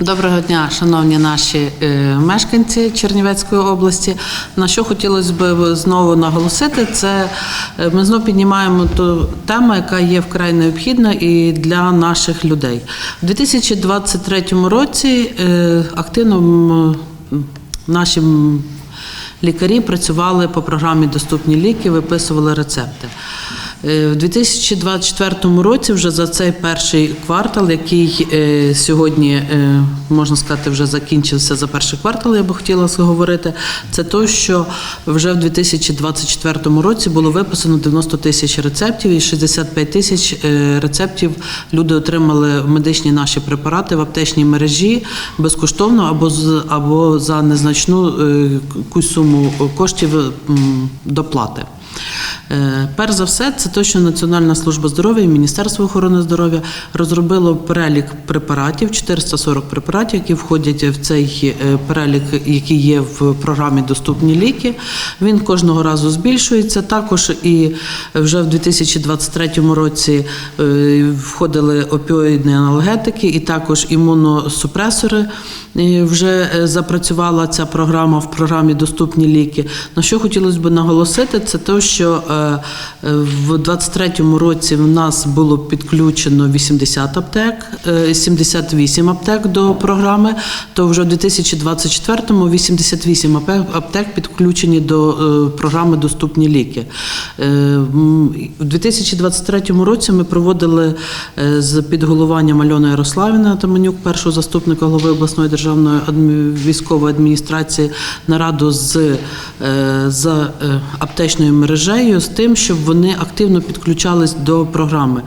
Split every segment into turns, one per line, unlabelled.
Доброго дня, шановні наші е, мешканці Чернівецької області. На що хотілося б знову наголосити, це е, ми знову піднімаємо ту тему, яка є вкрай необхідна і для наших людей. У 2023 році е, активно наші лікарі працювали по програмі Доступні ліки, виписували рецепти. Е, В 2024 році, вже за цей перший квартал, який е, сьогодні е, можна сказати, вже закінчився за перший квартал, я би хотіла говорити, це то, що вже в 2024 році було виписано 90 тисяч рецептів і 65 тисяч рецептів люди отримали медичні наші препарати в аптечній мережі безкоштовно або або за незначну суму коштів доплати. Е, Перш за все, це те, що Національна служба здоров'я і Міністерство охорони здоров'я розробило перелік препаратів, 440 препаратів, які входять в цей е, перелік, який є в програмі Доступні ліки. Він кожного разу збільшується. Також і вже в 2023 році е, входили опіоїдні аналгетики, і також імуносупресори. Вже запрацювала ця програма в програмі Доступні ліки. На що хотілося б наголосити, це те, що е, е, в 23-му році в нас було підключено 80 аптек, е, 78 аптек до програми. То вже в 2024-му 88 аптек підключені до е, програми Доступні ліки. Е, У 2023 році ми проводили е, з під головуванням Альони Ярославіна Таманюк, першого заступника голови обласної державної військової адміністрації, нараду з, е, з е, аптечною мережею з тим, щоб вони активно підключались до програми.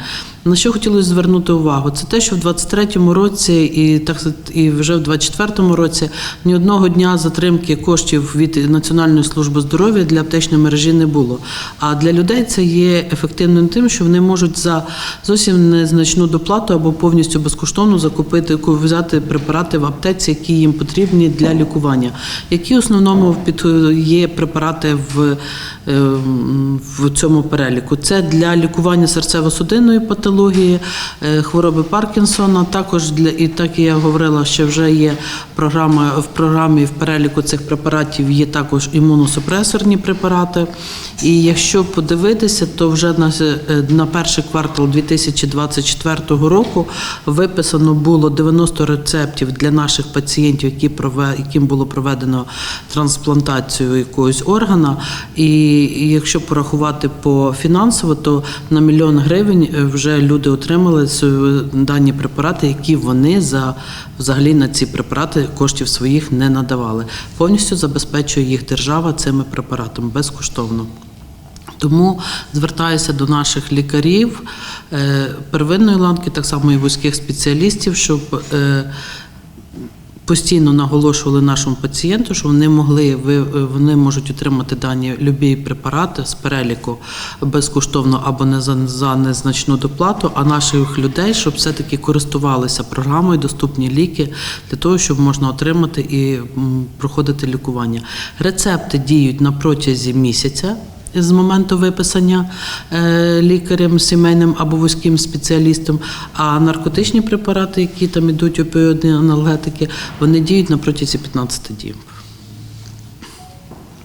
На що хотілося звернути увагу? Це те, що в 23-му році і так і вже в 24-му році ні одного дня затримки коштів від Національної служби здоров'я для аптечної мережі не було. А для людей це є ефективним тим, що вони можуть за зовсім незначну доплату або повністю безкоштовно закупити взяти препарати в аптеці, які їм потрібні для лікування. Які в основному є препарати в, е, в цьому переліку? Це для лікування серцево-судинної патології, е, хвороби Паркінсона. Також для і так я говорила, що вже є програма в програмі в переліку цих препаратів є також імуносупресорні препарати. І якщо подивитися, то вже на, е, на перший квартал 2024 року виписано було 90 рецептів для наших пацієнтів, які яким було проведено трансплантацію якогось органа. І і якщо порахувати по фінансово, то на мільйон гривень е, вже люди отримали дані препарати, які вони за взагалі на ці препарати коштів своїх не надавали. Повністю забезпечує їх держава цими препаратами безкоштовно. Тому звертаюся до наших лікарів е, первинної ланки, так само і вузьких спеціалістів, щоб е, постійно наголошували нашому пацієнту, що вони могли вони можуть отримати дані любі препарати з переліку безкоштовно або не за, за незначну доплату, а наших людей, щоб все-таки користувалися програмою доступні ліки для того, щоб можна отримати і проходити лікування. Рецепти діють на протязі місяця з моменту виписання е, лікарем сімейним або вузьким спеціалістом. А наркотичні препарати, які там ідуть опіоїдні аналгетики, вони діють на протязі 15 діб.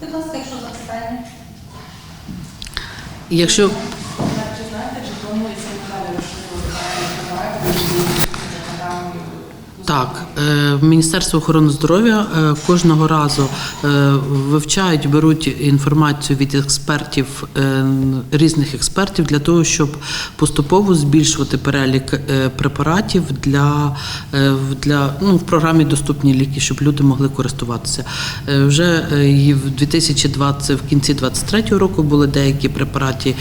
Будь ласка, якщо запитання.
Якщо
Чи знаєте, чи планується надалі розширювати препарати, які діють за програмою?
Так, е, Міністерство охорони здоров'я е, кожного разу е, вивчають, беруть інформацію від експертів, різних експертів для того, щоб поступово збільшувати перелік препаратів для, для ну, в програмі доступні ліки, щоб люди могли користуватися. Вже в 2020, в кінці 2023 року були деякі препарати,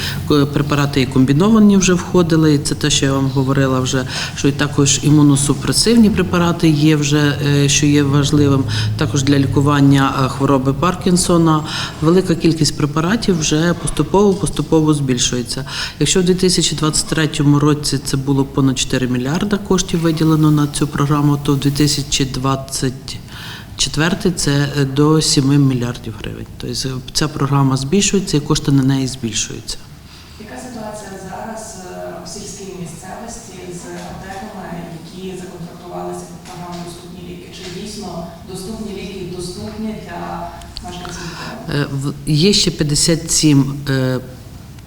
препарати і комбіновані вже входили. І це те, що я вам говорила вже, що і також імуносупресивні препарати є вже, е, що є важливим, також для лікування е, хвороби Паркінсона. Велика кількість препаратів вже поступово поступово збільшується. Якщо в 2023 році це було понад 4 мільярда коштів виділено на цю програму, то в 2020 Четвертий це е, до 7 мільярдів гривень. Тобто ця програма збільшується і кошти на неї збільшуються.
Яка ситуація зараз е, в сільській місцевості з аптеками, які законтрактувалися під програмою «Доступні доступні ліки доступні для мешканців Дніпра?
Е, в- Є ще 57 е,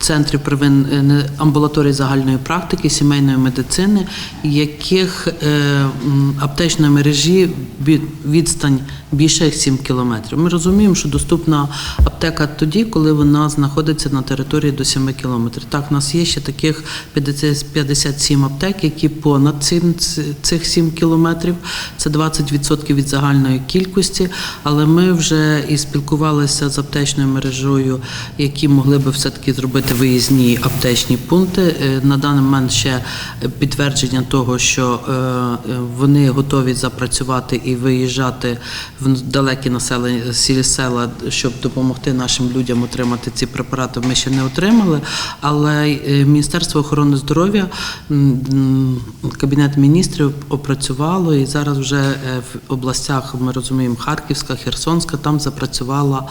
центрів первин е, амбулаторій загальної практики, сімейної медицини, яких е, аптечної мережі від- відстань більше як 7 кілометрів. Ми розуміємо, що доступна аптека тоді, коли вона знаходиться на території до 7 кілометрів. Так, у нас є ще таких 50 57 аптек, які понад цих 7 кілометрів. Це 20% від загальної кількості. Але ми вже і спілкувалися з аптечною мережою, які могли би все-таки зробити виїзні аптечні пункти. Е, На даний момент ще підтвердження того, що е, е, вони готові запрацювати і виїжджати в далекі населені сілі села, щоб допомогти нашим людям отримати ці препарати. Ми ще не отримали. Але Міністерство охорони здоров'я, кабінет міністрів опрацювало і зараз вже в областях ми розуміємо Харківська, Херсонська, там запрацювала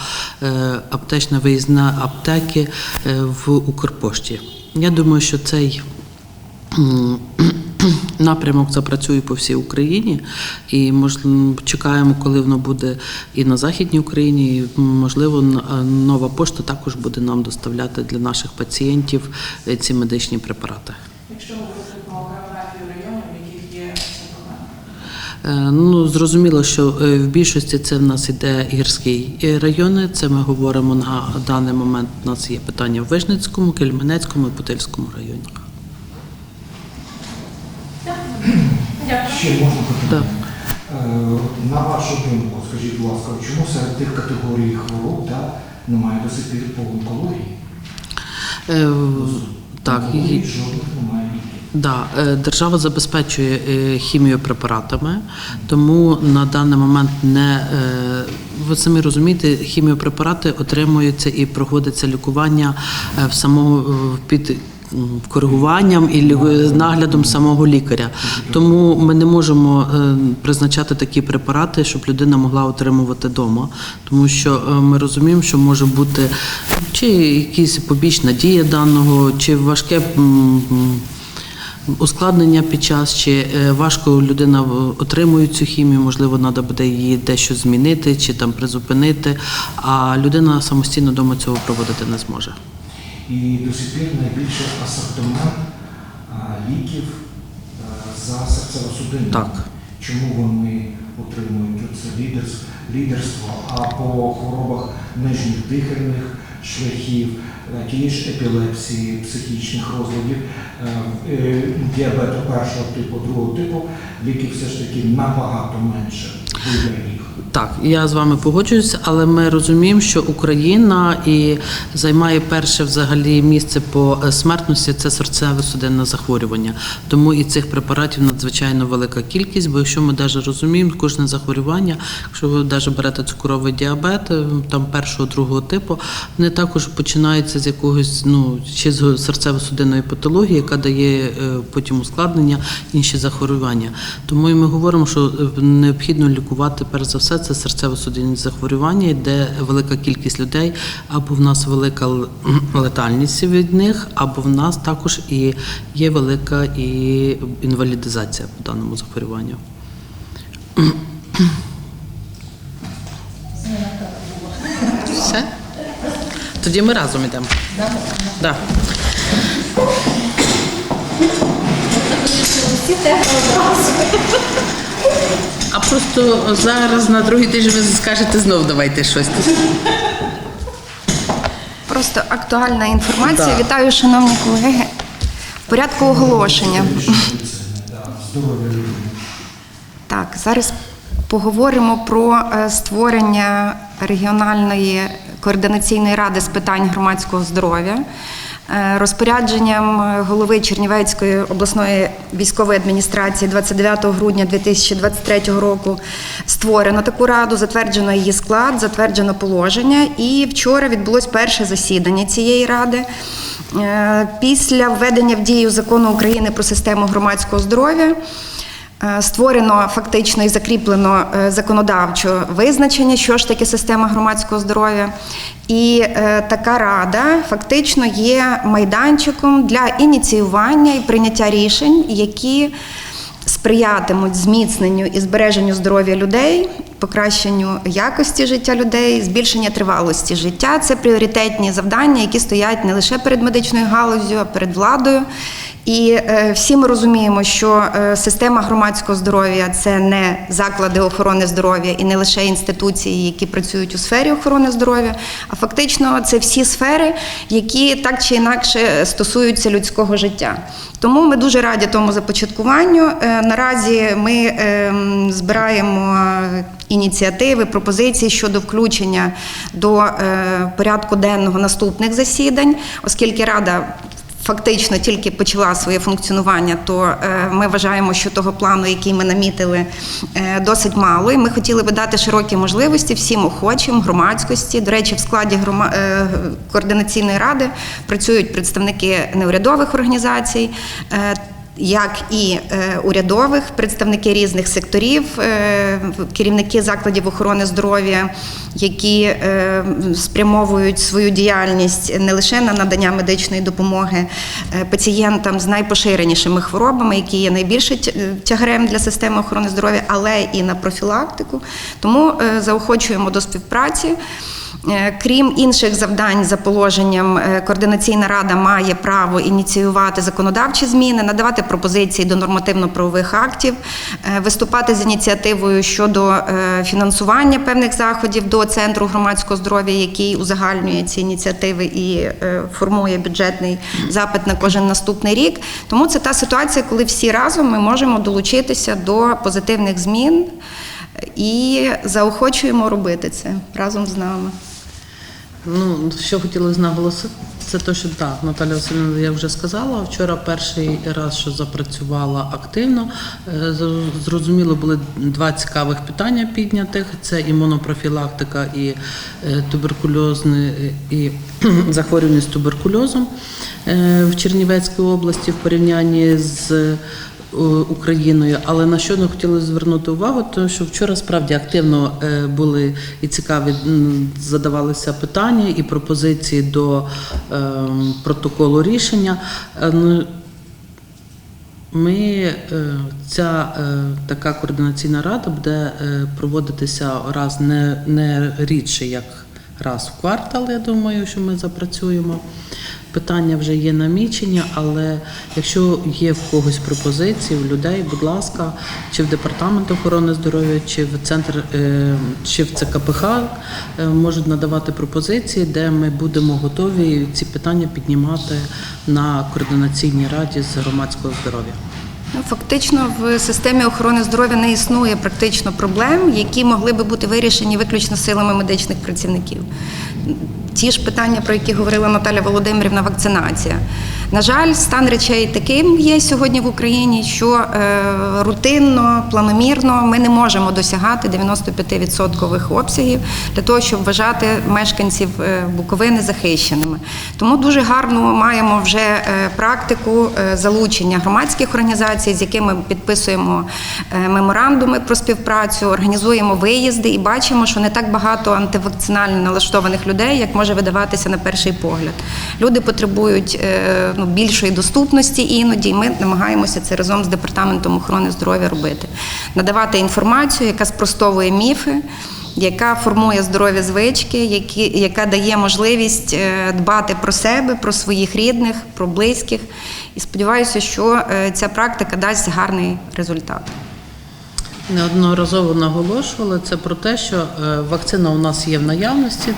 аптечна виїзна аптеки е, в Укрпошті. Я думаю, що цей напрямок запрацює по всій Україні, і можливо, чекаємо, коли воно буде і на Західній Україні. І, можливо, нова пошта також буде нам доставляти для наших пацієнтів е, ці медичні препарати.
Якщо говорити про географію районів, яких є
Ну, зрозуміло, що е, в більшості це в нас іде гірські е, райони. Це ми говоримо на даний момент. У нас є питання в Вижницькому, Кельменецькому і Путильському районі.
Ще можна
Так.
Е, На вашу думку, скажіть, будь ласка, чому серед тих категорій хвороб да, немає до сих пір по онкології?
Е, Так, і-
жодних немає.
Да, е, держава забезпечує е, хіміопрепаратами, тому на даний момент не е, ви самі розумієте, хіміопрепарати отримуються і проводиться лікування в самого е, під коригуванням і наглядом самого лікаря. Тому ми не можемо призначати такі препарати, щоб людина могла отримувати вдома, тому що ми розуміємо, що може бути чи якась побічна дія даного, чи важке. Ускладнення під час, чи е, важко людина отримує цю хімію, можливо, треба буде її дещо змінити чи там призупинити, а людина самостійно вдома цього проводити не зможе.
І до сих пір найбільший асортимент ліків за серцево-судинним.
Так.
Чому вони отримують це лідерс- лідерство, а по хворобах нижніх дихальних шляхів, тієї ж епілепсії, психічних розладів, е, е, діабету першого типу, другого типу, ліків все ж таки набагато менше.
Так, я з вами погоджуюся, але ми розуміємо, що Україна і займає перше взагалі місце по е, смертності це серцево-судинне захворювання. Тому і цих препаратів надзвичайно велика кількість. Бо якщо ми навіть розуміємо, кожне захворювання, якщо ви навіть берете цукровий діабет, е, там першого другого типу, вони також починаються з якогось ну чи з серцево-судинної патології, яка дає е, потім ускладнення, інші захворювання. Тому і ми говоримо, що необхідно лікувати перш за все це серцево-судинні захворювання, де велика кількість людей, або в нас велика летальність від них, або в нас також і є велика і інвалідизація по даному захворюванню. Все? Тоді ми разом йдемо. Да. А просто зараз на другий тиждень ви скажете знов давайте щось.
Просто актуальна інформація.
Да.
Вітаю, шановні колеги. В порядку оголошення. Так, зараз поговоримо про е, створення регіональної координаційної ради з питань громадського здоров'я. Е, Розпорядженням е, голови Чернівецької обласної військової адміністрації 29 грудня 2023 року створено таку раду, затверджено її склад, затверджено положення. І вчора відбулось перше засідання цієї ради. Е, Після введення в дію закону України про систему громадського здоров'я. Е, Створено фактично і закріплено е, законодавчо визначення, що ж таке система громадського здоров'я. І е, така рада фактично є майданчиком для ініціювання і прийняття рішень, які сприятимуть зміцненню і збереженню здоров'я людей покращенню якості життя людей, збільшення тривалості життя це пріоритетні завдання, які стоять не лише перед медичною галуззю, а перед владою. І е, всі ми розуміємо, що е, система громадського здоров'я це не заклади охорони здоров'я і не лише інституції, які працюють у сфері охорони здоров'я, а фактично це всі сфери, які так чи інакше стосуються людського життя. Тому ми дуже раді тому започаткуванню. Е, Наразі ми е, збираємо ініціативи, пропозиції щодо включення до порядку денного наступних засідань, оскільки рада фактично тільки почала своє функціонування, то е, ми вважаємо, що того плану, який ми намітили, е, досить мало. І ми хотіли би дати широкі можливості всім охочим, громадськості. До речі, в складі грома... е, координаційної ради працюють представники неурядових організацій. Як і е, урядових, представники різних секторів, е, керівники закладів охорони здоров'я, які е, спрямовують свою діяльність не лише на надання медичної допомоги пацієнтам з найпоширенішими хворобами, які є найбільше тя- тягарем для системи охорони здоров'я, але і на профілактику. Тому заохочуємо до співпраці. Е, Крім інших завдань за положенням, е, координаційна рада має право ініціювати законодавчі зміни, надавати пропозиції до нормативно-правових актів, е, виступати з ініціативою щодо фінансування певних заходів до центру громадського здоров'я, який узагальнює ці ініціативи і формує бюджетний запит на кожен наступний рік. Тому це та ситуація, коли всі разом ми можемо долучитися до позитивних змін. І заохочуємо робити це разом з нами.
Ну, що хотілося наголосити, це те, що так, Наталя Васильівна, я вже сказала. Вчора перший раз, що запрацювала активно. Е, Зрозуміло, були два цікавих питання піднятих: це імунопрофілактика і е, туберкульозне і туберкульозом е, в Чернівецькій області в порівнянні з е, Україною, але на що не хотіли звернути увагу, то що вчора справді активно е, були і цікаві задавалися питання і пропозиції до е, протоколу рішення. Е, ну, Ми е, ця е, така координаційна рада буде е, проводитися раз не, не рідше, як раз в квартал. Я думаю, що ми запрацюємо. Питання вже є намічені, але якщо є в когось пропозиції, в людей, будь ласка, чи в департамент охорони здоров'я, чи в центр, е, чи в ЦКПХ е, можуть надавати пропозиції, де ми будемо готові ці питання піднімати на координаційній раді з громадського здоров'я.
Ну, Фактично в системі охорони здоров'я не існує практично проблем, які могли би бути вирішені виключно силами медичних працівників. Ті ж питання, про які говорила Наталя Володимирівна, вакцинація. На жаль, стан речей таким є сьогодні в Україні, що е, рутинно, планомірно ми не можемо досягати 95% обсягів для того, щоб вважати мешканців е, Буковини захищеними. Тому дуже гарно маємо вже е, практику залучення громадських організацій, з якими підписуємо меморандуми про співпрацю, організуємо виїзди і бачимо, що не так багато антивакцинально налаштованих людей, як може видаватися на перший погляд. Люди потребують е, ну, більшої доступності іноді, і ми намагаємося це разом з департаментом охорони здоров'я робити, надавати інформацію, яка спростовує міфи. Яка формує здорові звички, які, яка дає можливість е, дбати про себе, про своїх рідних, про близьких. І сподіваюся, що е, ця практика дасть гарний результат.
Неодноразово наголошували це про те, що вакцина у нас є в наявності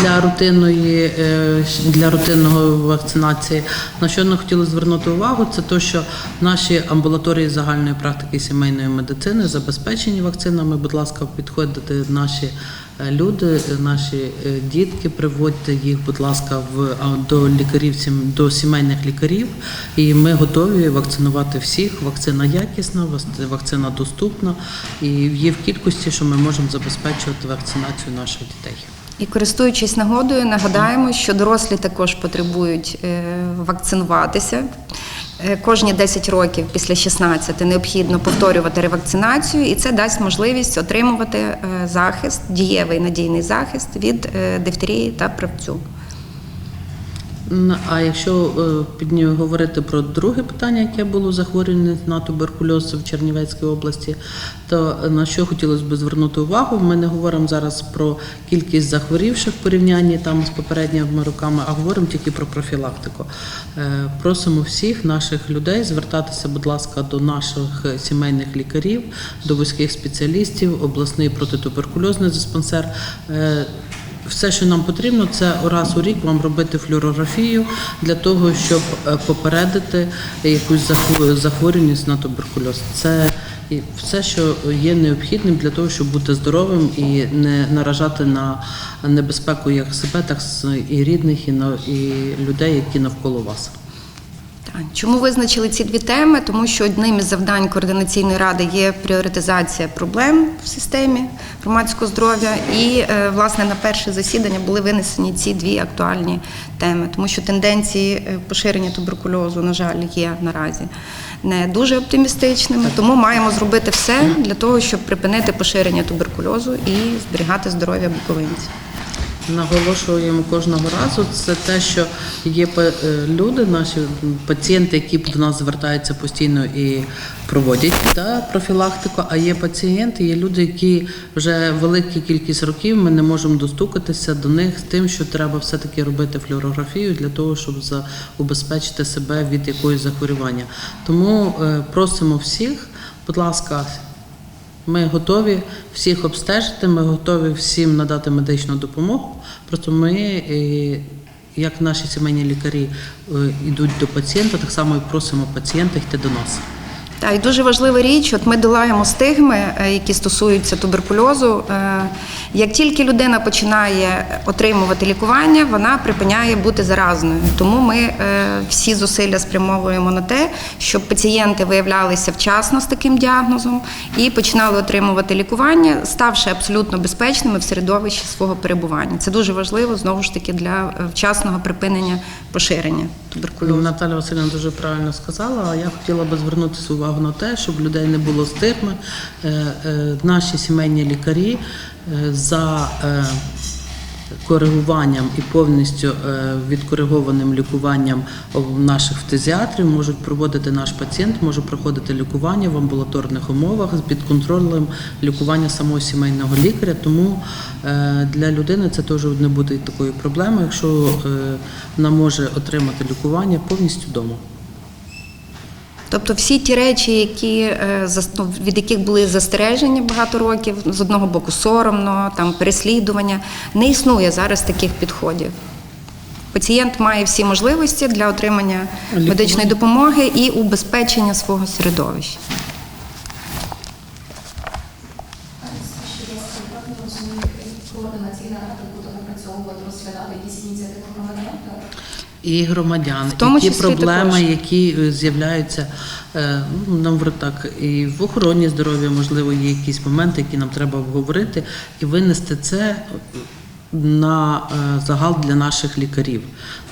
для рутинної е, для рутинного вакцинації. На що не хотіли звернути увагу, це те, що наші амбулаторії загальної практики сімейної медицини забезпечені вакцинами. Будь ласка, підходьте наші е, люди, наші е, дітки, приводьте їх, будь ласка, в до лікарів, до сімейних лікарів. І ми готові вакцинувати всіх. Вакцина якісна, вакцина доступна і є в кількості, що ми можемо забезпечувати вакцинацію наших дітей.
І користуючись нагодою, нагадаємо, що дорослі також потребують е, вакцинуватися. Е, Кожні 10 років після 16 необхідно повторювати ревакцинацію, і це дасть можливість отримувати е, захист, дієвий надійний захист від дифтерії та правцю.
А якщо е, підні- говорити про друге питання, яке було захворювання на туберкульоз в Чернівецькій області, то на що хотілося б звернути увагу? Ми не говоримо зараз про кількість захворівших в порівнянні там з попередніми роками, а говоримо тільки про профілактику. Е, Просимо всіх наших людей звертатися, будь ласка, до наших е, сімейних лікарів, до вузьких спеціалістів, обласний протитуберкульозний диспансер. Все, що нам потрібно, це раз у рік вам робити флюорографію для того, щоб е, попередити якусь захворю- захворюваність на туберкульоз. Це і все, що є необхідним для того, щоб бути здоровим і не наражати на небезпеку як себе, так і рідних, і людей, які навколо вас.
Так. Чому визначили ці дві теми? Тому що одним із завдань координаційної ради є пріоритизація проблем в системі громадського здоров'я. І е, власне на перше засідання були винесені ці дві актуальні теми, тому що тенденції е, поширення туберкульозу, на жаль, є наразі не дуже оптимістичними. Тому маємо зробити все для того, щоб припинити поширення туберкульозу і зберігати здоров'я буковинців.
Наголошуємо кожного разу, це те, що є е, люди, наші пацієнти, які до нас звертаються постійно і проводять та, профілактику. А є пацієнти, є люди, які вже велика кількість років ми не можемо достукатися до них з тим, що треба все-таки робити флюорографію для того, щоб убезпечити себе від якогось захворювання. Тому е, просимо всіх, будь ласка, ми готові всіх обстежити, ми готові всім надати медичну допомогу. Просто ми, е, як наші сімейні лікарі, е, йдуть до пацієнта, так само і просимо пацієнта йти до нас.
Так, і дуже важлива річ, от ми долаємо стигми, е, які стосуються туберкульозу. Е, Як тільки людина починає отримувати лікування, вона припиняє бути заразною. Тому ми е, всі зусилля спрямовуємо на те, щоб пацієнти виявлялися вчасно з таким діагнозом і починали отримувати лікування, ставши абсолютно безпечними в середовищі свого перебування. Це дуже важливо знову ж таки для вчасного припинення поширення туберкульозу.
Наталя Васильівна дуже правильно сказала. Я хотіла би звернутися увагу на те, щоб людей не було стигми. Е, е, Наші сімейні лікарі е, за коригуванням і повністю відкоригованим лікуванням наших фтизіатрів можуть проводити наш пацієнт, може проходити лікування в амбулаторних умовах під контролем лікування самого сімейного лікаря. Тому для людини це теж не буде такою проблемою, якщо вона може отримати лікування повністю вдома.
Тобто всі ті речі, які е, ну, від яких були застереження багато років, з одного боку соромно, там переслідування, не існує зараз таких підходів. Пацієнт має всі можливості для отримання
Лікування.
медичної допомоги і убезпечення свого середовища.
І громадян,
В тому
і ті
числі
проблеми,
також.
які е, з'являються, е, ну, нам так, і в охороні здоров'я, можливо, є якісь моменти, які нам треба обговорити, і винести це на е, загал для наших лікарів.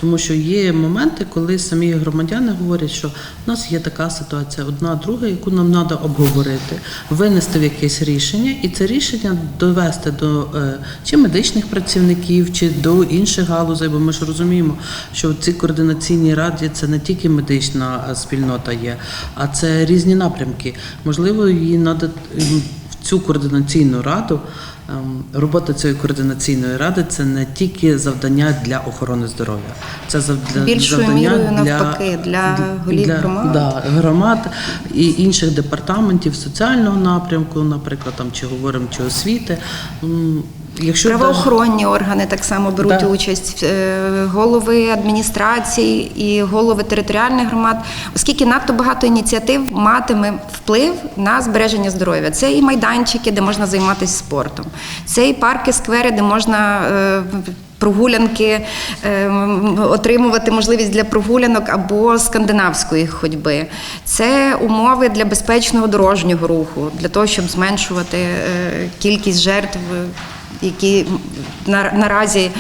Тому що є моменти, коли самі громадяни говорять, що в нас є така ситуація, одна друга, яку нам треба обговорити, винести в якесь рішення, і це рішення довести до е, чи медичних працівників, чи до інших галузей, бо ми ж розуміємо, що в цій координаційній раді це не тільки медична спільнота є, а це різні напрямки. Можливо, її треба цю координаційну раду. ем, Робота цієї координаційної ради це не тільки завдання для охорони здоров'я, це завдання
Більшою мірою навпаки, для голів
для,
громад.
Да, громад і інших департаментів соціального напрямку, наприклад, там чи говоримо чи освіти. Якщо
Правоохоронні органи так само беруть
Да.
участь, е, голови адміністрацій і голови територіальних громад, оскільки надто багато ініціатив матиме вплив на збереження здоров'я. Це і майданчики, де можна займатися спортом, це і парки, сквери, де можна. е, Прогулянки е, отримувати можливість для прогулянок або скандинавської ходьби. Це умови для безпечного дорожнього руху, для того, щоб зменшувати кількість жертв які наразі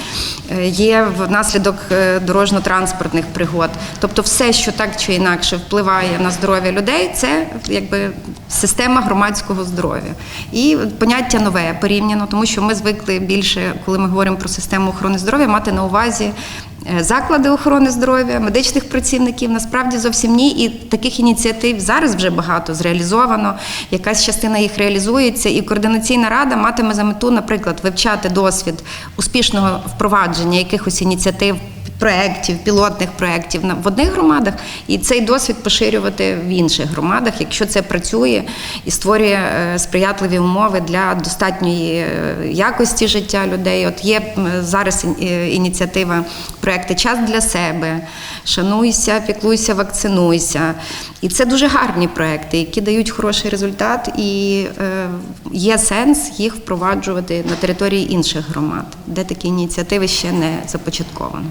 е, є внаслідок е, дорожньо-транспортних пригод. Тобто, все, що так чи інакше впливає на здоров'я людей, це якби система громадського здоров'я. І поняття нове порівняно, тому що ми звикли більше, коли ми говоримо про систему охорони здоров'я, мати на увазі. Е, Заклади охорони здоров'я, медичних працівників насправді зовсім ні. І таких ініціатив зараз вже багато зреалізовано. Якась частина їх реалізується, і координаційна рада матиме за мету, наприклад, вивчати досвід успішного впровадження якихось ініціатив. Проєктів, пілотних проєктів в одних громадах, і цей досвід поширювати в інших громадах, якщо це працює і створює е, сприятливі умови для достатньої е, якості життя людей. От є зараз е, ініціатива проекти Час для себе, шануйся, піклуйся, вакцинуйся. І це дуже гарні проекти, які дають хороший результат, і є сенс їх впроваджувати на території інших громад, де такі ініціативи ще не започатковано.